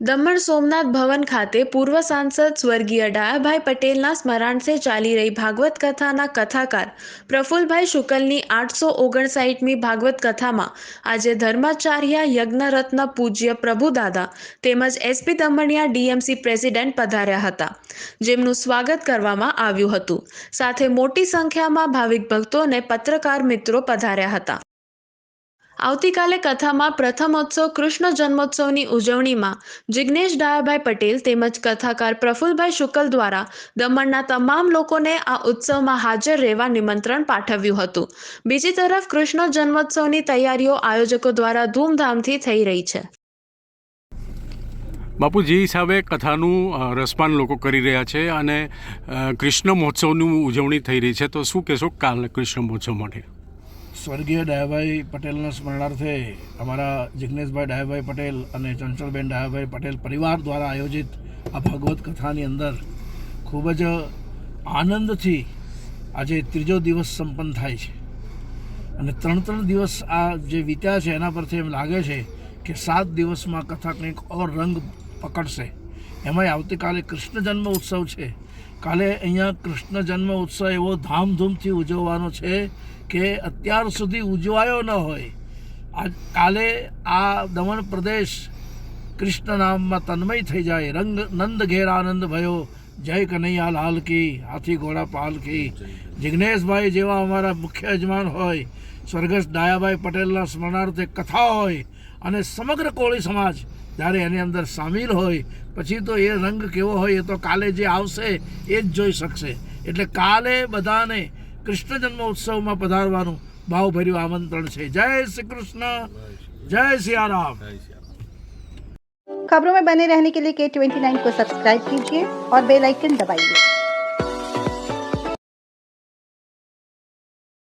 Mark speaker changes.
Speaker 1: દમણ સોમનાથ ભવન ખાતે પૂર્વ સાંસદ સ્વર્ગીય ડાયાભાઈ પટેલના સ્મરણાર્થે ચાલી રહી ભાગવત કથાના કથાકાર પ્રફુલભાઈ શુકલની આઠસો ઓગણસાઠમી ભાગવત કથામાં આજે ધર્માચાર્ય યજ્ઞરત્ન પૂજ્ય પ્રભુદાદા તેમજ એસપી દમણિયા ડીએમસી પ્રેસિડેન્ટ પધાર્યા હતા, જેમનું સ્વાગત કરવામાં આવ્યું હતું. સાથે મોટી સંખ્યામાં ભાવિક ભક્તો અને પત્રકાર મિત્રો પધાર્યા હતા. આવતીકાલે કથામાં પ્રથમોત્સવ કૃષ્ણ જન્મોત્સવની ઉજવણીમાં જિજ્ઞેશ ડાયાભાઈ પટેલ તેમજ કથાકાર પ્રફુલભાઈ શુકલ દ્વારા દમણના તમામ લોકોને આ ઉત્સવમાં હાજર રહેવા નિમંત્રણ પાઠવ્યું હતું. બીજી તરફ કૃષ્ણ જન્મોત્સવની તૈયારીઓ આયોજકો દ્વારા ધૂમધામથી થઈ રહી છે.
Speaker 2: બાપુ જે હિસાબે કથાનું રસપાન લોકો કરી રહ્યા છે અને કૃષ્ણ મહોત્સવની ઉજવણી થઈ રહી છે. તો શું કહેશો કાલ કૃષ્ણ મહોત્સવ માટે?
Speaker 3: સ્વર્ગીય ડાયાભાઈ પટેલના સ્મરણાર્થે અમારા જિજ્ઞેશભાઈ ડાયાભાઈ પટેલ અને ચંચળબેન ડાયાભાઈ પટેલ પરિવાર દ્વારા આયોજિત આ ભાગવત કથાની અંદર ખૂબ જ આનંદથી આજે ત્રીજો દિવસ સંપન્ન થાય છે. અને ત્રણ ત્રણ દિવસ આ જે વીત્યા છે એના પરથી એમ લાગે છે કે સાત દિવસમાં કથા કંઈક ઓર રંગ પકડશે. એમાંય આવતીકાલે કૃષ્ણ જન્મ ઉત્સવ છે. કાલે અહીંયા કૃષ્ણ જન્મ ઉત્સવ એવો ધામધૂમથી ઉજવવાનો છે કે અત્યાર સુધી ઉજવાયો ન હોય. આજ કાલે આ દમણ પ્રદેશ કૃષ્ણ નામમાં તન્મય થઈ જાય. રંગ નંદ ઘેર આનંદ ભયો. જય કનૈયા લાલ કી, હાથી ઘોડા પાલ કી. જિજ્ઞેશભાઈ જેવા અમારા મુખ્ય યજમાન હોય, સ્વર્ગસ્થ ડાયાભાઈ પટેલના સ્મરણાર્થે કથા હોય અને સમગ્ર કોળી સમાજ જ્યારે એની અંદર સામેલ હોય પછી તો એ રંગ કેવો હોય એ તો કાલે જે આવશે એ જ જોઈ શકશે એટલે કાલે બધાને કૃષ્ણ જન્મ ઉત્સવમાં પધારવાનું ભાવભર્યું આમંત્રણ છે જય શ્રી કૃષ્ણ જય સિયારામ
Speaker 4: खबरों में बने रहने के लिए के ट्वेंटी नाइन को सब्सक्राइब कीजिए और बेल आइकन दबाइए